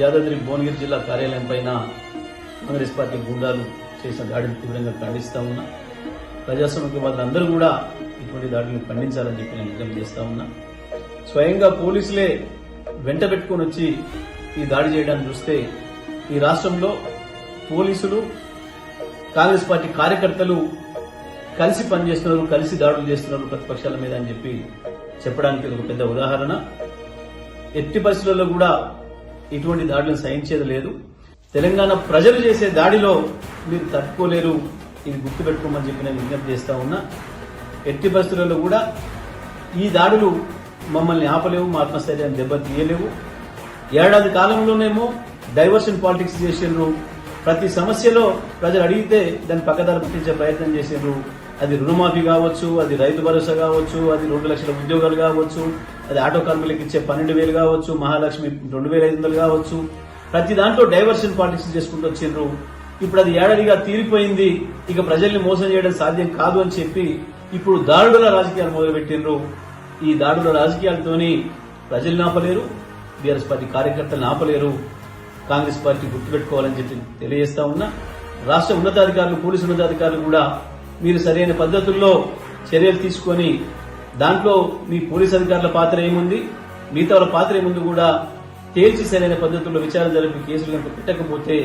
యాదాద్రి భువనగిరి జిల్లా కార్యాలయం పైన కాంగ్రెస్ పార్టీ గుండాలు చేసిన దాడిని తీవ్రంగా ఖండిస్తా ఉన్నా. ప్రజాస్వామ్యవాదులందరూ కూడా ఇటువంటి దాడిని ఖండించాలని చెప్పి నేను విజ్ఞప్తి చేస్తా ఉన్నా. స్వయంగా పోలీసులే వెంట పెట్టుకొని వచ్చి ఈ దాడి చేయడాన్ని చూస్తే ఈ రాష్ట్రంలో పోలీసులు కాంగ్రెస్ పార్టీ కార్యకర్తలు కలిసి పనిచేస్తున్నారు కలిసి దాడులు చేస్తున్నారు ప్రతిపక్షాల మీద అని చెప్పి చెప్పడానికి ఒక పెద్ద ఉదాహరణ. ఎట్టి పరిస్థితుల్లో కూడా ఇటువంటి దాడులను సహించేది లేదు. తెలంగాణ ప్రజలు చేసే దాడిలో మీరు తట్టుకోలేరు. ఇది గుర్తుపెట్టుకోమని చెప్పి నేను విజ్ఞప్తి చేస్తా ఉన్నా. ఎట్టి పరిస్థితులలో కూడా ఈ దాడులు మమ్మల్ని ఆపలేవు మా ఆత్మస్థైర్యాన్ని దెబ్బతీయలేవు. ఏడాది కాలంలోనేమో డైవర్షన్ పాలిటిక్స్ చేసిండ్రు. ప్రతి సమస్యలో ప్రజలు అడిగితే దాన్ని పక్కదారి పట్టించే ప్రయత్నం చేసిండ్రు. అది రుణమాఫీ కావచ్చు అది రైతు భరోసా కావచ్చు అది రెండు లక్షల ఉద్యోగాలు కావచ్చు అది ఆటో కార్మికులకు ఇచ్చే పన్నెండు వేలు కావచ్చు మహాలక్ష్మి రెండు వేల ఐదు వందలు కావచ్చు. ప్రతి దాంట్లో డైవర్షన్ పాలిటిక్స్ చేసుకుంటూ వచ్చిండ్రు. ఇప్పుడు అది ఏడాదిగా తీరిపోయింది. ఇక ప్రజల్ని మోసం చేయడం సాధ్యం కాదు అని చెప్పి ఇప్పుడు దాడుల రాజకీయాలు మొదలుపెట్టిండ్రు. ఈ దాడుల రాజకీయాలతోని ప్రజలు ఆపలేరు బీఆర్ఎస్ పార్టీ కార్యకర్తలను ఆపలేరు కాంగ్రెస్ పార్టీ గుర్తుపెట్టుకోవాలని చెప్పి తెలియజేస్తా ఉన్నా. రాష్ట్ర ఉన్నతాధికారులు పోలీసు ఉన్నతాధికారులు కూడా మీరు సరైన పద్ధతుల్లో చర్యలు తీసుకొని దాంట్లో మీ పోలీస్ అధికారుల పాత్ర ఏముంది? మిగతా వాళ్ళ పాత్ర ఏముంది కూడా తేల్చి సరైన పద్ధతుల్లో విచారణ జరిపి కేసులు కనుక పెట్టకపోతే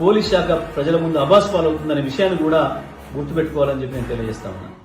పోలీస్ శాఖ ప్రజల ముందు అబాస్ పాలవుతుందనే విషయాన్ని కూడా గుర్తుపెట్టుకోవాలని చెప్పి నేను తెలియజేస్తా